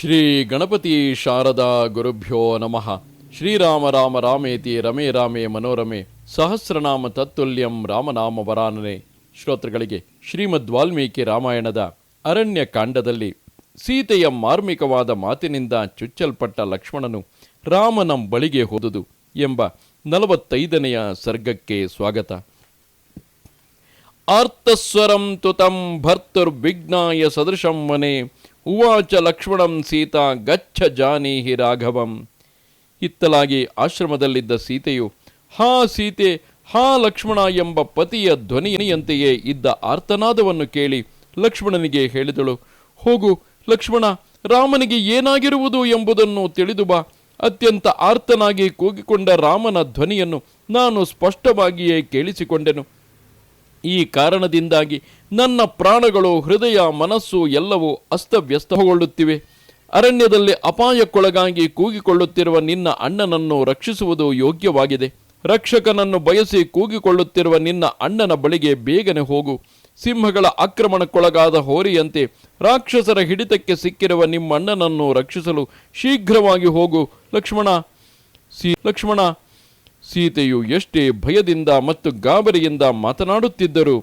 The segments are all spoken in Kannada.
ಶ್ರೀ ಗಣಪತಿ ಶಾರದಾ ಗುರುಭ್ಯೋ ನಮಃ. ಶ್ರೀರಾಮ ರಾಮ ರಾಮೇತಿ ರಮೇ ರಾಮೇ ಮನೋರಮೆ ಸಹಸ್ರನಾಮ ತತ್ತುಲ್ಯಂ ರಾಮನಾಮ ವರಾನನೆ. ಶ್ರೋತೃಗಳಿಗೆ ಶ್ರೀಮದ್ ವಾಲ್ಮೀಕಿ ರಾಮಾಯಣದ ಅರಣ್ಯ ಕಾಂಡದಲ್ಲಿ ಸೀತೆಯ ಮಾರ್ಮಿಕವಾದ ಮಾತಿನಿಂದ ಚುಚ್ಚಲ್ಪಟ್ಟ ಲಕ್ಷ್ಮಣನು ರಾಮನ ಬಳಿಗೆ ಹೋದುದು ಎಂಬ ನಲವತ್ತೈದನೆಯ ಸರ್ಗಕ್ಕೆ ಸ್ವಾಗತ. ಆರ್ತಸ್ವರಂ ತುತಂ ಭರ್ತುರ್ವಿಘ್ನಾಯ ಸದೃಶಂ ವನೆ ಉವಾಚ ಲಕ್ಷ್ಮಣಂ ಸೀತಾ ಗಚ್ಚ ಜಾನೀಹಿ ರಾಘವಂ. ಇತ್ತಲಾಗಿ ಆಶ್ರಮದಲ್ಲಿದ್ದ ಸೀತೆಯು, ಹಾ ಸೀತೆ, ಹಾ ಲಕ್ಷ್ಮಣ ಎಂಬ ಪತಿಯ ಧ್ವನಿಯಂತೆಯೇ ಇದ್ದ ಆರ್ತನಾದವನ್ನು ಕೇಳಿ ಲಕ್ಷ್ಮಣನಿಗೆ ಹೇಳಿದಳು, ಹೋಗು ಲಕ್ಷ್ಮಣ, ರಾಮನಿಗೆ ಏನಾಗಿರುವುದು ಎಂಬುದನ್ನು ತಿಳಿದು ಬಾ. ಅತ್ಯಂತ ಆರ್ತನಾಗಿ ಕೂಗಿಕೊಂಡ ರಾಮನ ಧ್ವನಿಯನ್ನು ನಾನು ಸ್ಪಷ್ಟವಾಗಿಯೇ ಕೇಳಿಸಿಕೊಂಡೆನು. ಈ ಕಾರಣದಿಂದಾಗಿ ನನ್ನ ಪ್ರಾಣಗಳು, ಹೃದಯ, ಮನಸ್ಸು ಎಲ್ಲವೂ ಅಸ್ತವ್ಯಸ್ತಗೊಳ್ಳುತ್ತಿವೆ. ಅರಣ್ಯದಲ್ಲಿ ಅಪಾಯಕ್ಕೊಳಗಾಗಿ ಕೂಗಿಕೊಳ್ಳುತ್ತಿರುವ ನಿನ್ನ ಅಣ್ಣನನ್ನು ರಕ್ಷಿಸುವುದು ಯೋಗ್ಯವಾಗಿದೆ. ರಕ್ಷಕನನ್ನು ಬಯಸಿ ಕೂಗಿಕೊಳ್ಳುತ್ತಿರುವ ನಿನ್ನ ಅಣ್ಣನ ಬಳಿಗೆ ಬೇಗನೆ ಹೋಗು. ಸಿಂಹಗಳ ಆಕ್ರಮಣಕ್ಕೊಳಗಾದ ಹೋರಿಯಂತೆ ರಾಕ್ಷಸರ ಹಿಡಿತಕ್ಕೆ ಸಿಕ್ಕಿರುವ ನಿಮ್ಮ ಅಣ್ಣನನ್ನು ರಕ್ಷಿಸಲು ಶೀಘ್ರವಾಗಿ ಹೋಗು. ಲಕ್ಷ್ಮಣ, ಸಿ, ಲಕ್ಷ್ಮಣ ಸೀತೆಯು ಎಷ್ಟೇ ಭಯದಿಂದ ಮತ್ತು ಗಾಬರಿಯಿಂದ ಮಾತನಾಡುತ್ತಿದ್ದರೂ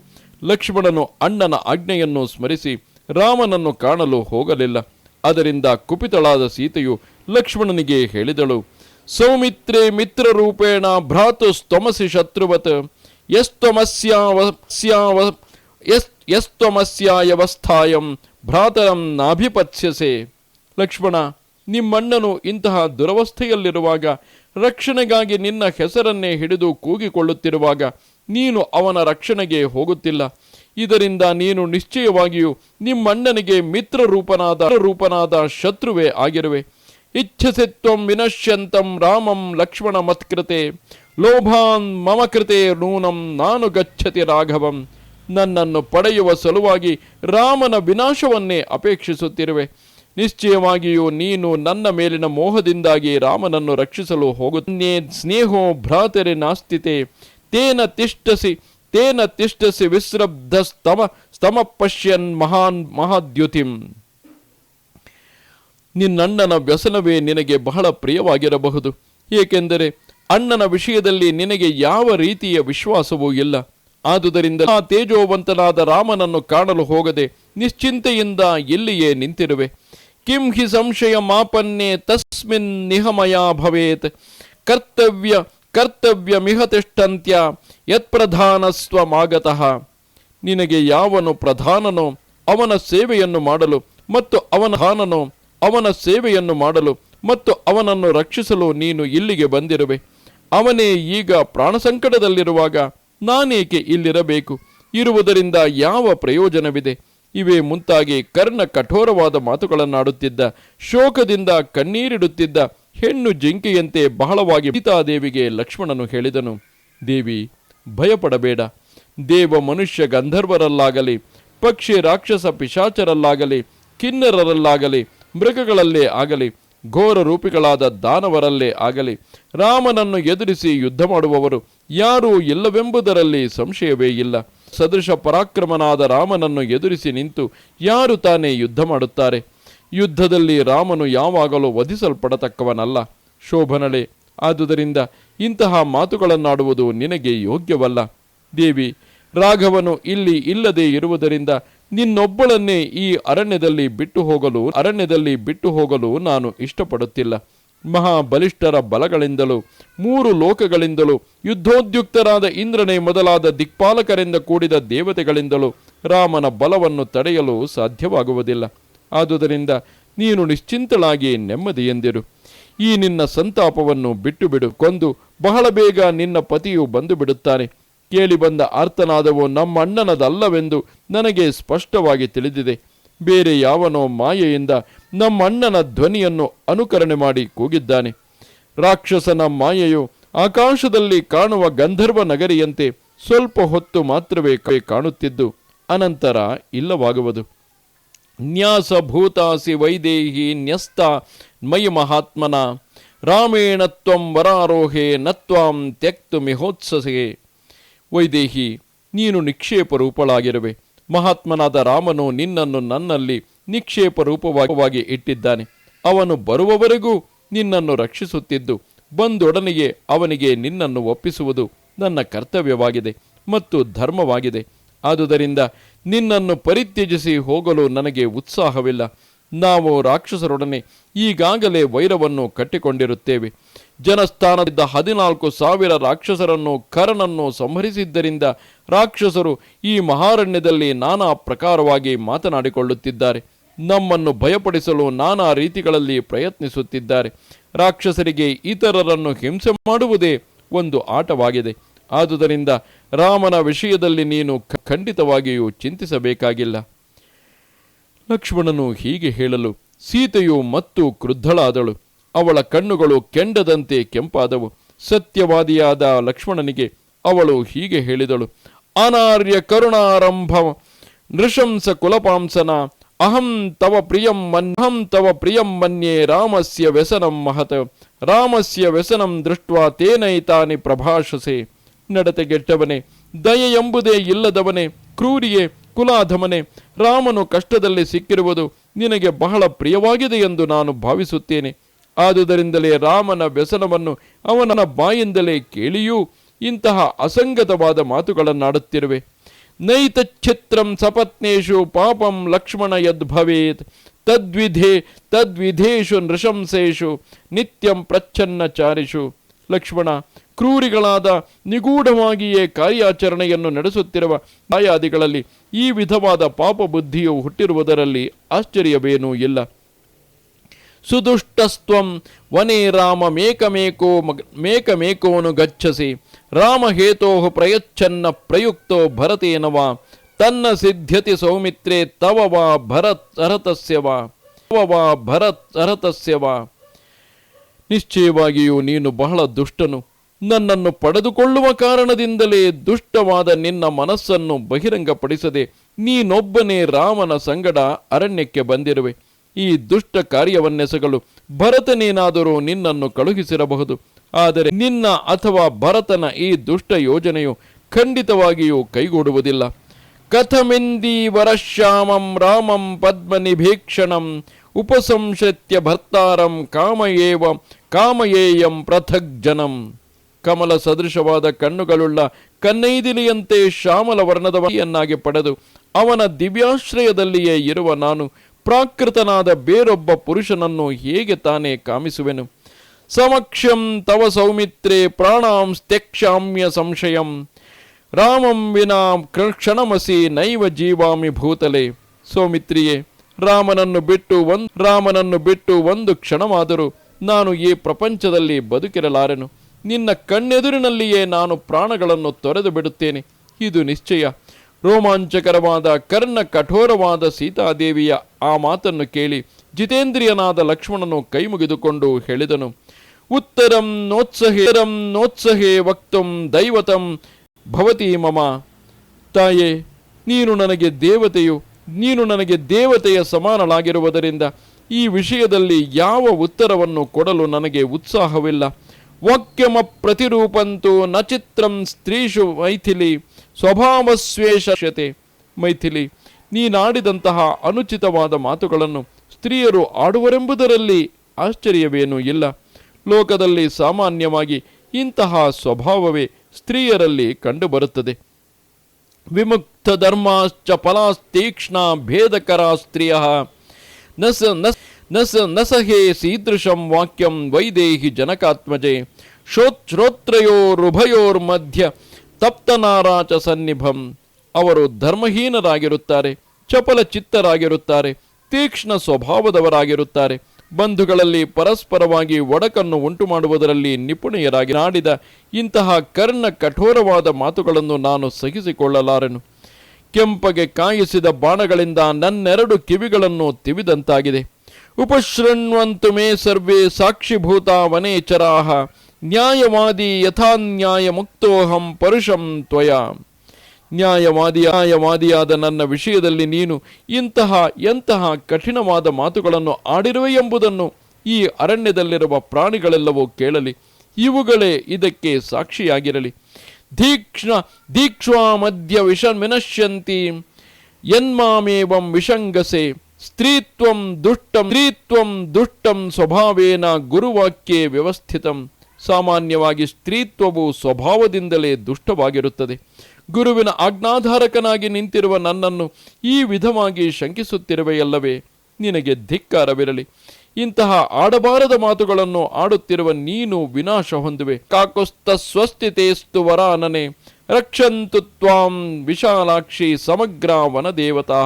ಲಕ್ಷ್ಮಣನು ಅಣ್ಣನ ಆಜ್ಞೆಯನ್ನು ಸ್ಮರಿಸಿ ರಾಮನನ್ನು ಕಾಣಲು ಹೋಗಲಿಲ್ಲ. ಅದರಿಂದ ಕುಪಿತಳಾದ ಸೀತೆಯು ಲಕ್ಷ್ಮಣನಿಗೆ ಹೇಳಿದಳು, ಸೌಮಿತ್ರೇ ಮಿತ್ರರೂಪೇಣ ಭ್ರಾತು ಸ್ತಮಸಿ ಶತ್ರುವತ್. ಯಸ್ತ್ವಮಸ್ಯಾವ ಎಸ್ ಯಸ್, ಯಸ್ತ್ವಮಸ್ಯಾಯವಸ್ಥಾಯಂ ಭ್ರಾತರಂ ನಾಭಿಪತ್ಸ್ಯಸೆ. ಲಕ್ಷ್ಮಣ, ನಿಮ್ಮಣ್ಣನು ಇಂತಹ ದುರವಸ್ಥೆಯಲ್ಲಿರುವಾಗ ರಕ್ಷಣೆಗಾಗಿ ನಿನ್ನ ಹೆಸರನ್ನೇ ಹಿಡಿದು ಕೂಗಿಕೊಳ್ಳುತ್ತಿರುವಾಗ ನೀನು ಅವನ ರಕ್ಷಣೆಗೆ ಹೋಗುತ್ತಿಲ್ಲ. ಇದರಿಂದ ನೀನು ನಿಶ್ಚಯವಾಗಿಯೂ ನಿಮ್ಮಣ್ಣನಿಗೆ ಮಿತ್ರ ರೂಪನಾದ ರೂಪನಾದ ಶತ್ರುವೇ ಆಗಿರುವೆ. ಇಚ್ಛಸಿತ್ವಂ ವಿನಶ್ಯಂತಂ ರಾಮಂ ಲಕ್ಷ್ಮಣ ಮತ್ಕೃತೆ ಲೋಭಾನ್ ಮಮ ಕೃತೆ ನೂನಂ ನಾನು ಗಚ್ಚತಿ ರಾಘವಂ. ನನ್ನನ್ನು ಪಡೆಯುವ ಸಲುವಾಗಿ ರಾಮನ ವಿನಾಶವನ್ನೇ ಅಪೇಕ್ಷಿಸುತ್ತಿರುವೆ. ನಿಶ್ಚಯವಾಗಿಯೂ ನೀನು ನನ್ನ ಮೇಲಿನ ಮೋಹದಿಂದಾಗಿ ರಾಮನನ್ನು ರಕ್ಷಿಸಲು ಹೋಗುತ್ತೆ ಸ್ನೇಹೋ ಭ್ರಾತರೆ ನಾಸ್ತಿತೆ, ತೇನ ತಿಷ್ಟಸಿ ತೇನ ತಿಷ್ಟಸಿ ವಿಶ್ರಬ್ಧ ಸ್ತಮ ಸ್ತಮ ಪಶ್ಯನ್ ಮಹಾನ್ ಮಹಾದ್ಯುತಿಂ. ನಿನ್ನಣ್ಣನ ವ್ಯಸನವೇ ನಿನಗೆ ಬಹಳ ಪ್ರಿಯವಾಗಿರಬಹುದು. ಏಕೆಂದರೆ ಅಣ್ಣನ ವಿಷಯದಲ್ಲಿ ನಿನಗೆ ಯಾವ ರೀತಿಯ ವಿಶ್ವಾಸವೂ ಇಲ್ಲ. ಆದುದರಿಂದ ಆ ತೇಜೋವಂತನಾದ ರಾಮನನ್ನು ಕಾಣಲು ಹೋಗದೆ ನಿಶ್ಚಿಂತೆಯಿಂದ ಎಲ್ಲಿಯೇ ನಿಂತಿರುವೆ. ಕಿಂ ಹಿ ಸಂಶಯ ಮಾಪನ್ನೇ ತಸ್ಮಿನ್ ನಿಹಮಯ ಭವೇತ್ ಕರ್ತವ್ಯ ಕರ್ತವ್ಯ ಮಿಹ ತಿಷ್ಟಂತ್ಯ ಯತ್ಪ್ರಧಾನಸ್ವಮಾಗತಃ ನಿನಗೆ ಯಾವನು ಪ್ರಧಾನನೋ, ಅವನ ಸೇವೆಯನ್ನು ಮಾಡಲು ಮತ್ತು ಅವನ ಹಾನನೋ ಅವನ ಸೇವೆಯನ್ನು ಮಾಡಲು ಮತ್ತು ಅವನನ್ನು ರಕ್ಷಿಸಲು ನೀನು ಇಲ್ಲಿಗೆ ಬಂದಿರುವೆ. ಅವನೇ ಈಗ ಪ್ರಾಣ ಸಂಕಟದಲ್ಲಿರುವಾಗ ನಾನೇಕೆ ಇಲ್ಲಿರಬೇಕು? ಇರುವುದರಿಂದ ಯಾವ ಪ್ರಯೋಜನವಿದೆ? ಇವೇ ಮುಂತಾಗಿ ಕರ್ಣ ಕಠೋರವಾದ ಮಾತುಗಳನ್ನಾಡುತ್ತಿದ್ದ, ಶೋಕದಿಂದ ಕಣ್ಣೀರಿಡುತ್ತಿದ್ದ ಹೆಣ್ಣು ಜಿಂಕೆಯಂತೆ ಬಹಳವಾಗಿ ಸೀತಾದೇವಿಗೆ ಲಕ್ಷ್ಮಣನು ಹೇಳಿದನು, ದೇವಿ, ಭಯಪಡಬೇಡ. ದೇವ ಮನುಷ್ಯ ಗಂಧರ್ವರಲ್ಲಾಗಲಿ, ಪಕ್ಷಿ ರಾಕ್ಷಸ ಪಿಶಾಚರಲ್ಲಾಗಲಿ, ಕಿನ್ನರರಲ್ಲಾಗಲಿ, ಮೃಗಗಳಲ್ಲೇ ಆಗಲಿ, ಘೋರ ರೂಪಿಗಳಾದ ದಾನವರಲ್ಲೇ ಆಗಲಿ, ರಾಮನನ್ನು ಎದುರಿಸಿ ಯುದ್ಧ ಮಾಡುವವರು ಯಾರೂ ಇಲ್ಲವೆಂಬುದರಲ್ಲಿ ಸಂಶಯವೇ ಇಲ್ಲ. ಸದೃಶ ಪರಾಕ್ರಮನಾದ ರಾಮನನ್ನು ಎದುರಿಸಿ ನಿಂತು ಯಾರು ತಾನೇ ಯುದ್ಧ ಮಾಡುತ್ತಾರೆ? ಯುದ್ಧದಲ್ಲಿ ರಾಮನು ಯಾವಾಗಲೂ ವಧಿಸಲ್ಪಡತಕ್ಕವನಲ್ಲ. ಶೋಭನಳೆ, ಆದುದರಿಂದ ಇಂತಹ ಮಾತುಗಳನ್ನಾಡುವುದು ನಿನಗೆ ಯೋಗ್ಯವಲ್ಲ. ದೇವಿ, ರಾಘವನು ಇಲ್ಲಿ ಇಲ್ಲದೆ ಇರುವುದರಿಂದ ನಿನ್ನೊಬ್ಬಳನ್ನೇ ಈ ಅರಣ್ಯದಲ್ಲಿ ಬಿಟ್ಟು ಹೋಗಲು, ಅರಣ್ಯದಲ್ಲಿ ಬಿಟ್ಟು ಹೋಗಲು ನಾನು ಇಷ್ಟಪಡುತ್ತಿಲ್ಲ. ಮಹಾಬಲಿಷ್ಠರ ಬಲಗಳಿಂದಲೂ, ಮೂರು ಲೋಕಗಳಿಂದಲೂ, ಯುದ್ಧೋದ್ಯುಕ್ತರಾದ ಇಂದ್ರನೇ ಮೊದಲಾದ ದಿಕ್ಪಾಲಕರಿಂದ ಕೂಡಿದ ದೇವತೆಗಳಿಂದಲೂ ರಾಮನ ಬಲವನ್ನು ತಡೆಯಲು ಸಾಧ್ಯವಾಗುವುದಿಲ್ಲ. ಆದುದರಿಂದ ನೀನು ನಿಶ್ಚಿಂತಳಾಗಿ ನೆಮ್ಮದಿಯೆಂದಿರು. ಈ ನಿನ್ನ ಸಂತಾಪವನ್ನು ಬಿಟ್ಟು ಬಿಡು ಕೊಂದು ಬಹಳ ಬೇಗ ನಿನ್ನ ಪತಿಯು ಬಂದು ಬಿಡುತ್ತಾನೆ ಕೇಳಿ ಬಂದ ಆರ್ತನಾದವು ನಮ್ಮ ಅಣ್ಣನದಲ್ಲವೆಂದು ನನಗೆ ಸ್ಪಷ್ಟವಾಗಿ ತಿಳಿದಿದೆ. ಬೇರೆ ಯಾವನೋ ಮಾಯೆಯಿಂದ ನಮ್ಮ ಅಣ್ಣನ ಧ್ವನಿಯನ್ನು ಅನುಕರಣೆ ಮಾಡಿ ಕೂಗಿದ್ದಾನೆ. ರಾಕ್ಷಸನ ಮಾಯೆಯು ಆಕಾಶದಲ್ಲಿ ಕಾಣುವ ಗಂಧರ್ವ ನಗರಿಯಂತೆ ಸ್ವಲ್ಪ ಹೊತ್ತು ಮಾತ್ರವೇ ಕೈ ಕಾಣುತ್ತಿದ್ದು, ಅನಂತರ ಇಲ್ಲವಾಗುವುದು. ನ್ಯಾಸ ಭೂತಾಸಿ ವೈದೇಹಿ ನ್ಯಸ್ತ ಮಯಿ ಮಹಾತ್ಮನ, ರಾಮೇಣ ತ್ವಂ ವರಾರೋಹೆ ನತ್ವಾಂ ತ್ಯಕ್ತು ಮಿಹೋತ್ಸಸೆ. ವೈದೇಹಿ, ನೀನು ನಿಕ್ಷೇಪ ರೂಪಳಾಗಿರುವೆ. ಮಹಾತ್ಮನಾದ ರಾಮನು ನಿನ್ನನ್ನು ನನ್ನಲ್ಲಿ ನಿಕ್ಷೇಪ ರೂಪವಾಗಿ ಇಟ್ಟಿದ್ದಾನೆ. ಅವನು ಬರುವವರೆಗೂ ನಿನ್ನನ್ನು ರಕ್ಷಿಸುತ್ತಿದ್ದು, ಬಂದೊಡನೆಯೇ ಅವನಿಗೆ ನಿನ್ನನ್ನು ಒಪ್ಪಿಸುವುದು ನನ್ನ ಕರ್ತವ್ಯವಾಗಿದೆ ಮತ್ತು ಧರ್ಮವಾಗಿದೆ. ಆದುದರಿಂದ ನಿನ್ನನ್ನು ಪರಿತ್ಯಜಿಸಿ ಹೋಗಲು ನನಗೆ ಉತ್ಸಾಹವಿಲ್ಲ. ನಾವು ರಾಕ್ಷಸರೊಡನೆ ಈಗಾಗಲೇ ವೈರವನ್ನು ಕಟ್ಟಿಕೊಂಡಿರುತ್ತೇವೆ. ಜನಸ್ಥಾನದಿಂದ ಹದಿನಾಲ್ಕು ಸಾವಿರ ರಾಕ್ಷಸರನ್ನು ಕರನನ್ನು ಸಂಹರಿಸಿದ್ದರಿಂದ ರಾಕ್ಷಸರು ಈ ಮಹಾರಣ್ಯದಲ್ಲಿ ನಾನಾ ಪ್ರಕಾರವಾಗಿ ಮಾತನಾಡಿಕೊಳ್ಳುತ್ತಿದ್ದಾರೆ. ನಮ್ಮನ್ನು ಭಯಪಡಿಸಲು ನಾನಾ ರೀತಿಗಳಲ್ಲಿ ಪ್ರಯತ್ನಿಸುತ್ತಿದ್ದಾರೆ. ರಾಕ್ಷಸರಿಗೆ ಇತರರನ್ನು ಹಿಂಸೆ ಮಾಡುವುದೇ ಒಂದು ಆಟವಾಗಿದೆ. ಆದುದರಿಂದ ರಾಮನ ವಿಷಯದಲ್ಲಿ ನೀನು ಖಂಡಿತವಾಗಿಯೂ ಚಿಂತಿಸಬೇಕಾಗಿಲ್ಲ. ಲಕ್ಷ್ಮಣನು ಹೀಗೆ ಹೇಳಲು, ಸೀತೆಯು ಮತ್ತು ಕ್ರುದ್ಧಳಾದಳು. ಅವಳ ಕಣ್ಣುಗಳು ಕೆಂಡದಂತೆ ಕೆಂಪಾದವು. ಸತ್ಯವಾದಿಯಾದ ಲಕ್ಷ್ಮಣನಿಗೆ ಅವಳು ಹೀಗೆ ಹೇಳಿದಳು, ಅನಾರ್ಯ ಕರುಣಾರಂಭ ನೃಶಂಸ ಕುಲಪಾಂಸನ ಅಹಂ ತವ ಪ್ರಿಯಂ ಮನ್ ಅಹಂ ತವ ಪ್ರಿಯಂ ಮನ್ಯೆ ರಾಮಸ್ಯ ವ್ಯಸನಂ ಮಹತ್ ರಾಮಸ್ಯ ವ್ಯಸನಂ ದೃಷ್ಟ ತೇನೈತಾನಿ ಪ್ರಭಾಷಸೆ ನಡತೆಗೆಟ್ಟವನೇ ದಯೆ ಎಂಬುದೇ ಇಲ್ಲದವನೇ ಕ್ರೂರಿಯೇ ಕುಲಾಧಮನೆ ರಾಮನು ಕಷ್ಟದಲ್ಲಿ ಸಿಕ್ಕಿರುವುದು ನಿನಗೆ ಬಹಳ ಪ್ರಿಯವಾಗಿದೆ ಎಂದು ನಾನು ಭಾವಿಸುತ್ತೇನೆ. ಆದುದರಿಂದಲೇ ರಾಮನ ವ್ಯಸನವನ್ನು ಅವನ ಬಾಯಿಂದಲೇ ಕೇಳಿಯೂ ಇಂತಹ ಅಸಂಗತವಾದ ಮಾತುಗಳನ್ನಾಡುತ್ತಿರುವೆ. ನೈತಚ್ಛಿತ್ರಂ ಸಪತ್ನೇಶು ಪಾಪಂ ಲಕ್ಷ್ಮಣ ಯದ್ಭವೇತ್ ತದ್ವಿಧೇ, ತದ್ವಿಧೇಶು ನೃಶಂಸೇಶು, ನಿತ್ಯಂ ಪ್ರಚ್ಛನ್ನಚಾರಿಷು ಲಕ್ಷ್ಮಣ, ಕ್ರೂರಿಗಳಾದ ನಿಗೂಢವಾಗಿಯೇ ಕಾರ್ಯಾಚರಣೆಯನ್ನು ನಡೆಸುತ್ತಿರುವ ಆಯಾದಿಗಳಲ್ಲಿ ಈ ವಿಧವಾದ ಪಾಪ ಬುದ್ಧಿಯು ಹುಟ್ಟಿರುವುದರಲ್ಲಿ ಆಶ್ಚರ್ಯವೇನೂ ಇಲ್ಲ. ಸುದುಷ್ಟಸ್ತ್ವಂ ವನೇ ರಾಮ ಮೇಕಮೇಕೋ ಮೇಕಮೇಕೋನು ಗಚ್ಚಸಿ ರಾಮಹೇತೋ ಪ್ರಯಚ್ಛನ್ನ ಪ್ರಯುಕ್ತೋ ಭರತೇನ ವಾ, ತನ್ನ ಸಿದ್ಧ್ಯತಿ ಸೌಮಿತ್ರೇ ತವ ವಾ ಭರತ್ ಅರತಸ್ಯ ವಾ, ತವ ವಾ ಭರತ್ ಅರತಸ್ಯ ವಾ. ನಿಶ್ಚಯವಾಗಿಯೂ ನೀನು ಬಹಳ ದುಷ್ಟನು. ನನ್ನನ್ನು ಪಡೆದುಕೊಳ್ಳುವ ಕಾರಣದಿಂದಲೇ ದುಷ್ಟವಾದ ನಿನ್ನ ಮನಸ್ಸನ್ನು ಬಹಿರಂಗಪಡಿಸದೆ ನೀನೊಬ್ಬನೇ ರಾಮನ ಸಂಗಡ ಅರಣ್ಯಕ್ಕೆ ಬಂದಿರುವೆ. ಈ ದುಷ್ಟ ಕಾರ್ಯವನ್ನೆಸಗಲು ಭರತನೇನಾದರೂ ನಿನ್ನನ್ನು ಕಳುಹಿಸಿರಬಹುದು. ಆದರೆ ನಿನ್ನ ಅಥವಾ ಭರತನ ಈ ದುಷ್ಟ ಯೋಜನೆಯು ಖಂಡಿತವಾಗಿಯೂ ಕೈಗೂಡುವುದಿಲ್ಲ. ಕಥಮಿಂದೀವರಶ್ಯಾಮಂ ರಾಮಂ ಪದ್ಮನಿಭೀಕ್ಷಣಂ ಉಪಸಂಶತ್ಯ ಭರ್ತಾರಂ ಕಾಮಯೇವ ಕಾಮಯೇಯಂ ಪೃಥಗ್ ಜನಂ ಕಮಲ ಸದೃಶವಾದ ಕಣ್ಣುಗಳುಳ್ಳ ಕನ್ನೈದಿಲಿಯಂತೆ ಶ್ಯಾಮಲ ವರ್ಣದವನ್ನಾಗಿ ಪಡೆದು ಅವನ ದಿವ್ಯಾಶ್ರಯದಲ್ಲಿಯೇ ಇರುವ ನಾನು ಪ್ರಾಕೃತನಾದ ಬೇರೊಬ್ಬ ಪುರುಷನನ್ನು ಹೇಗೆ ತಾನೇ ಕಾಮಿಸುವೆನು? ಸಮಕ್ಷಂ ತವ ಸೌಮಿತ್ರೇ ಪ್ರಾಣಾಂ ತ್ಯಕ್ಷಾಮ್ಯ ಸಂಶಯಂ. ರಾಮಂ ವಿನಾ ಕ್ಷಣಮಸಿ ನೈವ ಜೀವಾಮಿ ಭೂತಲೆ. ಸೌಮಿತ್ರಿಯೇ, ರಾಮನನ್ನು ಬಿಟ್ಟು ಒಂದು, ರಾಮನನ್ನು ಬಿಟ್ಟು ಒಂದು ಕ್ಷಣವಾದರೂ ನಾನು ಈ ಪ್ರಪಂಚದಲ್ಲಿ ಬದುಕಿರಲಾರೆನು. ನಿನ್ನ ಕಣ್ಣೆದುರಿನಲ್ಲಿಯೇ ನಾನು ಪ್ರಾಣಗಳನ್ನು ತೊರೆದು ಬಿಡುತ್ತೇನೆ. ಇದು ನಿಶ್ಚಯ. ರೋಮಾಂಚಕರವಾದ, ಕರ್ಣ ಕಠೋರವಾದ ಸೀತಾದೇವಿಯ ಆ ಮಾತನ್ನು ಕೇಳಿ ಜಿತೇಂದ್ರಿಯನಾದ ಲಕ್ಷ್ಮಣನು ಕೈಮುಗಿದುಕೊಂಡು ಹೇಳಿದನು. ಉತ್ತರಂ ನೋತ್ಸಹೇರಂ ನೋತ್ಸಹೇ ವಕ್ತಂ ದೈವತಂ ಭವತಿ ಮಮ ತಾಯೇ, ನೀನು ನನಗೆ ದೇವತೆಯು, ನೀನು ನನಗೆ ದೇವತೆಯ ಸಮಾನಳಾಗಿರುವುದರಿಂದ ಈ ವಿಷಯದಲ್ಲಿ ಯಾವ ಉತ್ತರವನ್ನು ಕೊಡಲು ನನಗೆ ಉತ್ಸಾಹವಿಲ್ಲ। ವಾಕ್ಯಮ ಪ್ರತಿರೂಪಂತೂ ನ ಚಿತ್ರಂ ಸ್ತ್ರೀಷು ಮೈಥಿಲಿ, ಸ್ವಭಾವಸ್ವೇಷತೆ ಮೈಥಿಲಿ। ನೀನಾಡಿದಂತಹ ಅನುಚಿತವಾದ ಮಾತುಗಳನ್ನು ಸ್ತ್ರೀಯರು ಆಡುವರೆಂಬುದರಲ್ಲಿ ಆಶ್ಚರ್ಯವೇನೂ ಇಲ್ಲ। ಲೋಕದಲ್ಲಿ ಸಾಮಾನ್ಯವಾಗಿ ಇಂತಹ ಸ್ವಭಾವವೇ ಸ್ತ್ರೀಯರಲ್ಲಿ ಕಂಡುಬರುತ್ತದೆ. ವಿಮುಕ್ತ ಧರ್ಮಾಶ್ಚ ಫಲಾಸ್ತೀಕ್ಷ್ಣ ಭೇದಕರ ಸ್ತ್ರೀಯ. ನಸ ನಸ ನಸ ನಸಹೇ ಸೀದೃಶಂ ವಾಕ್ಯಂ ವೈದೇಹಿ ಜನಕಾತ್ಮಜೆ. ಶೋತ್ ಶ್ರೋತ್ರಯೋರುಭಯೋರ್ಮಧ್ಯ ತಪ್ತನಾರಾಚ ಸನ್ನಿಭಂ. ಅವರು ಧರ್ಮಹೀನರಾಗಿರುತ್ತಾರೆ ಚಪಲ ಚಿತ್ತರಾಗಿರುತ್ತಾರೆ ತೀಕ್ಷ್ಣ ಸ್ವಭಾವದವರಾಗಿರುತ್ತಾರೆ. ಬಂಧುಗಳಲ್ಲಿ ಪರಸ್ಪರವಾಗಿ ಒಡಕನ್ನು ಉಂಟು ಮಾಡುವುದರಲ್ಲಿ ನಿಪುಣೆಯರಾಗಿ ನಾಡಿದ ಇಂತಹ ಕರ್ಣ ಕಠೋರವಾದ ಮಾತುಗಳನ್ನು ನಾನು ಸಹಿಸಿಕೊಳ್ಳಲಾರೆನು. ಕೆಂಪಗೆ ಕಾಯಿಸಿದ ಬಾಣಗಳಿಂದ ನನ್ನೆರಡು ಕಿವಿಗಳನ್ನು ತಿವಿದಂತಾಗಿದೆ. ಉಪಶೃಣ್ವಂತು ಮೇ ಸರ್ವೇ ಸಾಕ್ಷಿಭೂತ ವನೇಚರಾಹ ನ್ಯಾಯವಾದಿ ಯಥಾನ್ಯಾಯ ಮುಕ್ತೋಹಂ ಪರುಷಂ ತ್ವಯ. ನ್ಯಾಯವಾದಿ, ನ್ಯಾಯವಾದಿಯಾದ ನನ್ನ ವಿಷಯದಲ್ಲಿ ನೀನು ಇಂತಹ, ಎಂತಹ ಕಠಿಣವಾದ ಮಾತುಗಳನ್ನು ಆಡಿರುವೆ ಎಂಬುದನ್ನು ಈ ಅರಣ್ಯದಲ್ಲಿರುವ ಪ್ರಾಣಿಗಳೆಲ್ಲವೂ ಕೇಳಲಿ. ಇವುಗಳೇ ಇದಕ್ಕೆ ಸಾಕ್ಷಿಯಾಗಿರಲಿ. ದೀಕ್ಷಣ ದೀಕ್ಷ್ವಾ ಮಧ್ಯ ವಿಷ ವಿನಶ್ಯಂತಿ ಯನ್ಮಾಮೇವಂ ವಿಷಂಗಸೆ, ಸ್ತ್ರೀತ್ವಂ ದುಷ್ಟಂ ಸ್ತ್ರೀತ್ವಂ ದುಷ್ಟಂ ಸ್ವಭಾವೇನ ಗುರುವಾಕ್ಯೆ ವ್ಯವಸ್ಥಿತಂ. ಸಾಮಾನ್ಯವಾಗಿ ಸ್ತ್ರೀತ್ವವು ಸ್ವಭಾವದಿಂದಲೇ ದುಷ್ಟವಾಗಿರುತ್ತದೆ. ಗುರುವಿನ ಆಜ್ಞಾಧಾರಕನಾಗಿ ನಿಂತಿರುವ ನನ್ನನ್ನು ಈ ವಿಧವಾಗಿ ಶಂಕಿಸುತ್ತಿರುವೆಯಲ್ಲವೇ? ನಿನಗೆ ಧಿಕ್ಕಾರವಿರಲಿ. ಇಂತಹ ಆಡಬಾರದ ಮಾತುಗಳನ್ನು ಆಡುತ್ತಿರುವ ನೀನು ವಿನಾಶ ಹೊಂದುವೆ. ಕಾಕುಸ್ತ ಸ್ವಸ್ಥಿತೇಸ್ತು ವರಾನನೆ. ರಕ್ಷಂತು ತ್ವಾಂ ವಿಶಾಲಾಕ್ಷಿ ಸಮಗ್ರ ವನದೇವತಾ.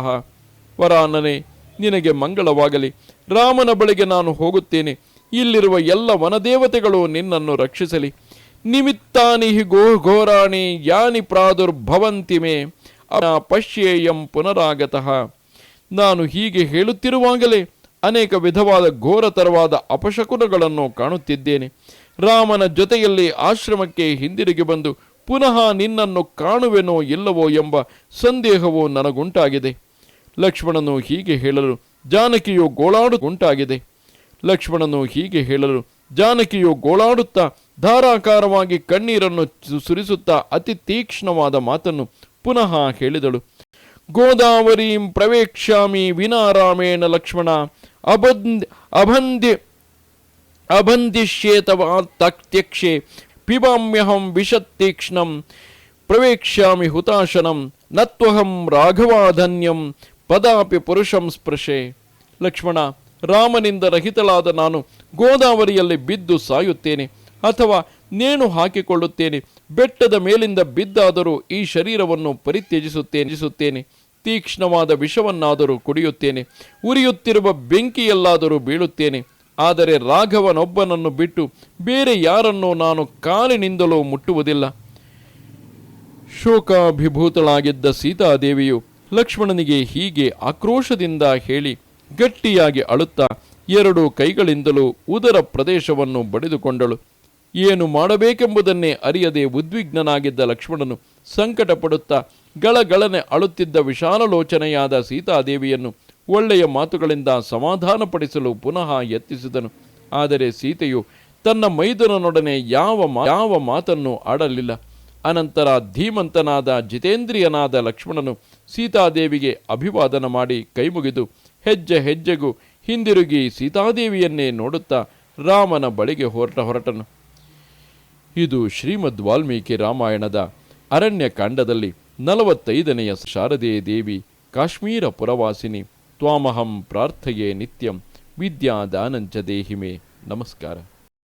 ವರಾನನೆ, ನಿನಗೆ ಮಂಗಳವಾಗಲಿ. ರಾಮನ ಬಳಿಗೆ ನಾನು ಹೋಗುತ್ತೇನೆ. ಇಲ್ಲಿರುವ ಎಲ್ಲ ವನದೇವತೆಗಳು ನಿನ್ನನ್ನು ರಕ್ಷಿಸಲಿ. ನಿಮಿತ್ತಾನಿ ಹಿ ಘೋರಾಣಿ ಯಾನಿ ಪ್ರಾದುರ್ಭವಂತಿ ಮೇ ಪಶ್ಯೇಯಂ ಪುನರಾಗತಃ. ನಾನು ಹೀಗೆ ಹೇಳುತ್ತಿರುವಾಗಲೇ ಅನೇಕ ವಿಧವಾದ ಘೋರತರವಾದ ಅಪಶಕುನಗಳನ್ನು ಕಾಣುತ್ತಿದ್ದೇನೆ. ರಾಮನ ಜೊತೆಯಲ್ಲಿ ಆಶ್ರಮಕ್ಕೆ ಹಿಂದಿರುಗಿ ಬಂದು ಪುನಃ ನಿನ್ನನ್ನು ಕಾಣುವೆನೋ ಇಲ್ಲವೋ ಎಂಬ ಸಂದೇಹವು ನನಗುಂಟಾಗಿದೆ. ಲಕ್ಷ್ಮಣನು ಹೀಗೆ ಹೇಳಲು ಜಾನಕಿಯು ಗೋಳಾಡು ಉಂಟಾಗಿದೆ. ಲಕ್ಷ್ಮಣನು ಹೀಗೆ ಹೇಳಲು ಜಾನಕಿಯು ಗೋಳಾಡುತ್ತಾ ಧಾರಾಕಾರವಾಗಿ ಕಣ್ಣೀರನ್ನು ಸುರಿಸುತ್ತಾ ಅತಿ ತೀಕ್ಷ್ಣವಾದ ಮಾತನ್ನು ಪುನಃ ಹೇಳಿದಳು. ಗೋದಾವರೀಂ ಪ್ರವೇಕ್ಷ್ಯಾಮಿ ವಿನಾರಾಮೇಣ ಲಕ್ಷ್ಮಣ ಅಬಂದ್ ಅಭಂದಿ ಅಬಂದಿಶ್ಯೇತವ ತಕ್ತ್ಯಕ್ಷೆ ಪಿಬಾಮ್ಯಹಂ ವಿಷತ್ತೀಕ್ಷ್ಣಂ ಪ್ರವೇಕ್ಷ್ಯಾಮಿ ಹುತಾಶನಂ ನತ್ವಹಂ ರಾಘವಾಧನ್ಯಂ ಪದಾಪಿ ಪುರುಷಂ ಸ್ಪೃಶೆ. ಲಕ್ಷ್ಮಣ, ರಾಮನಿಂದ ರಹಿತಳಾದ ನಾನು ಗೋದಾವರಿಯಲ್ಲಿ ಬಿದ್ದು ಸಾಯುತ್ತೇನೆ. ಅಥವಾ ನೇಣು ಹಾಕಿಕೊಳ್ಳುತ್ತೇನೆ, ಬೆಟ್ಟದ ಮೇಲಿಂದ ಬಿದ್ದಾದರೂ ಈ ಶರೀರವನ್ನು ಪರಿತ್ಯಜಿಸುತ್ತೇನೆ ತ್ಯಜಿಸುತ್ತೇನೆ. ತೀಕ್ಷ್ಣವಾದ ವಿಷವನ್ನಾದರೂ ಕುಡಿಯುತ್ತೇನೆ. ಉರಿಯುತ್ತಿರುವ ಬೆಂಕಿಯಲ್ಲಾದರೂ ಬೀಳುತ್ತೇನೆ. ಆದರೆ ರಾಘವನೊಬ್ಬನನ್ನು ಬಿಟ್ಟು ಬೇರೆ ಯಾರನ್ನು ನಾನು ಕಾಲಿನಿಂದಲೂ ಮುಟ್ಟುವುದಿಲ್ಲ. ಶೋಕಾಭಿಭೂತಳಾಗಿದ್ದ ಸೀತಾದೇವಿಯು ಲಕ್ಷ್ಮಣನಿಗೆ ಹೀಗೆ ಆಕ್ರೋಶದಿಂದ ಹೇಳಿ ಗಟ್ಟಿಯಾಗಿ ಅಳುತ್ತಾ ಎರಡು ಕೈಗಳಿಂದಲೂ ಉದರ ಪ್ರದೇಶವನ್ನು ಬಡಿದುಕೊಂಡಳು. ಏನು ಮಾಡಬೇಕೆಂಬುದನ್ನೇ ಅರಿಯದೆ ಉದ್ವಿಗ್ನನಾಗಿದ್ದ ಲಕ್ಷ್ಮಣನು ಸಂಕಟ ಪಡುತ್ತಾ ಗಳಗಳನೆ ಅಳುತ್ತಿದ್ದ ವಿಶಾಲಲೋಚನೆಯಾದ ಸೀತಾದೇವಿಯನ್ನು ಒಳ್ಳೆಯ ಮಾತುಗಳಿಂದ ಸಮಾಧಾನಪಡಿಸಲು ಪುನಃ ಯತ್ನಿಸಿದನು. ಆದರೆ ಸೀತೆಯು ತನ್ನ ಮೈದುನನೊಡನೆ ಯಾವ ಯಾವ ಮಾತನ್ನು ಆಡಲಿಲ್ಲ. ಅನಂತರ ಧೀಮಂತನಾದ ಜಿತೇಂದ್ರಿಯನಾದ ಲಕ್ಷ್ಮಣನು ಸೀತಾದೇವಿಗೆ ಅಭಿವಾದನ ಮಾಡಿ ಕೈಮುಗಿದು ಹೆಜ್ಜೆ ಹೆಜ್ಜೆಗೂ ಹಿಂದಿರುಗಿ ಸೀತಾದೇವಿಯನ್ನೇ ನೋಡುತ್ತಾ ರಾಮನ ಬಳಿಗೆ ಹೊರಟ ಹೊರಟನು. ಇದು ಶ್ರೀಮದ್ ವಾಲ್ಮೀಕಿ ರಾಮಾಯಣದ ಅರಣ್ಯಕಾಂಡದಲ್ಲಿ ನಲವತ್ತೈದನೆಯ ಶಾರದೆ ದೇವಿ ಕಾಶ್ಮೀರ ಪುರವಾಸಿನಿ. ತ್ವಾಮಹಂ ಪ್ರಾರ್ಥಯೇ ನಿತ್ಯಂ ವಿದ್ಯಾದಾನಂಚ ದೇಹಿಮೆ. ನಮಸ್ಕಾರ.